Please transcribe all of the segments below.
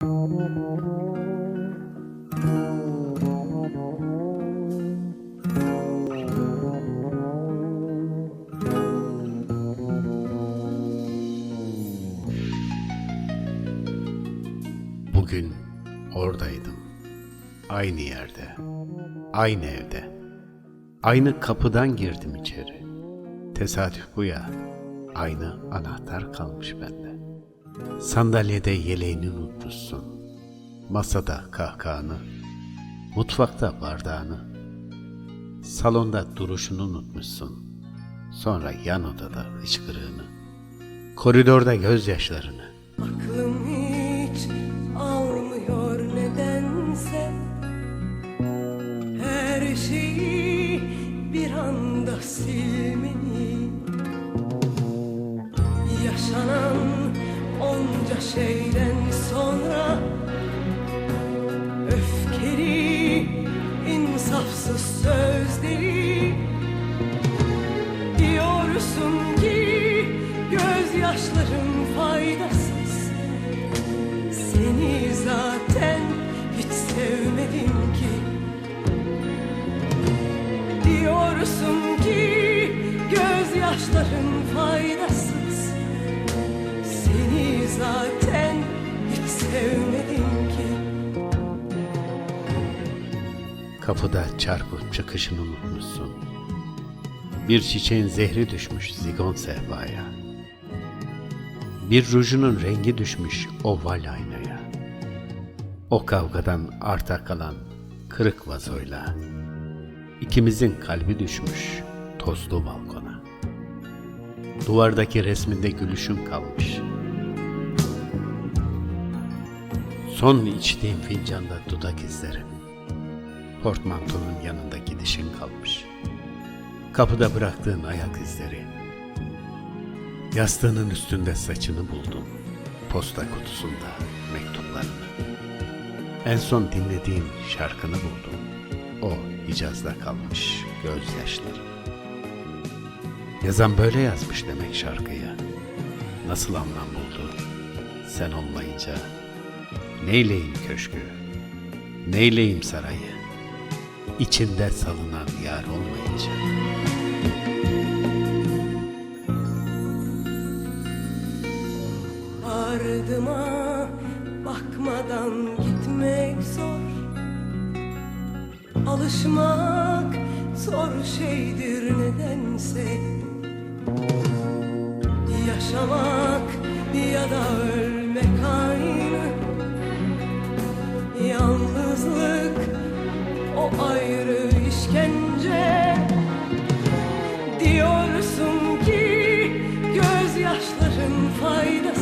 Bugün oradaydım. Aynı yerde. Aynı evde. Aynı kapıdan girdim içeri. Tesadüf bu ya. Aynı anahtar kalmış bende. Sandalyede yeleğini unutmuşsun. Masada kahkahanı. Mutfakta bardağını. Salonda duruşunu unutmuşsun. Sonra yan odada hıçkırığını. Koridorda gözyaşlarını. Aklım hiç almıyor nedense Her şeyi bir anda silmeni Yaşanan onca şeyden sonra. Öfkeli, insafsız sözleri. Diyorsun ki gözyaşların faydasız. Seni zaten hiç sevmedim ki. Diyorsun ki gözyaşların faydasız zaten hiç sevmedim ki Kapıda çarpıp çıkışını unutmuşsun. Bir çiçeğin zehri düşmüş zigon sehpaya. Bir rujunun rengi düşmüş oval aynaya. O kavgadan arta kalan kırık vazoyla. ikimizin kalbi düşmüş tozlu balkona. Duvardaki resminde gülüşün kalmış. Son içtiğim fincanda dudak izlerim. Portmantonun yanında gidişin kalmış. Kapıda bıraktığın ayak izleri. Yastığının üstünde saçını buldum. Posta kutusunda mektuplarını. En son dinlediğim şarkını buldum. O Hicaz'da kalmış gözyaşları. Yazan böyle yazmış demek şarkıyı. Nasıl anlam buldu? Sen olmayınca neyleyim köşkü? Neyleyim sarayı? İçinde salınan yar olmayınca. Ardıma bakmadan gitmek zor Alışmak zor şeydir nedense Yaşamak ya da Yalnızlık o ayrı işkence. Diyorsun ki gözyaşların faydasız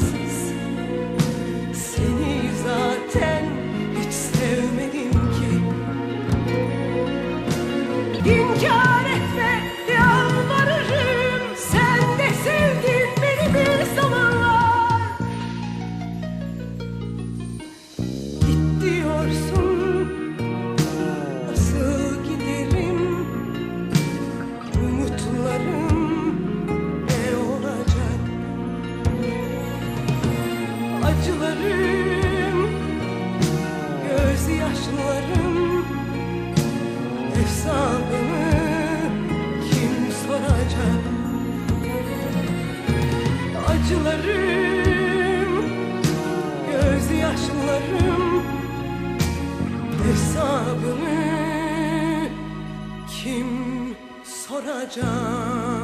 Acılarım Gözyaşlarım Hesabını kim soracak?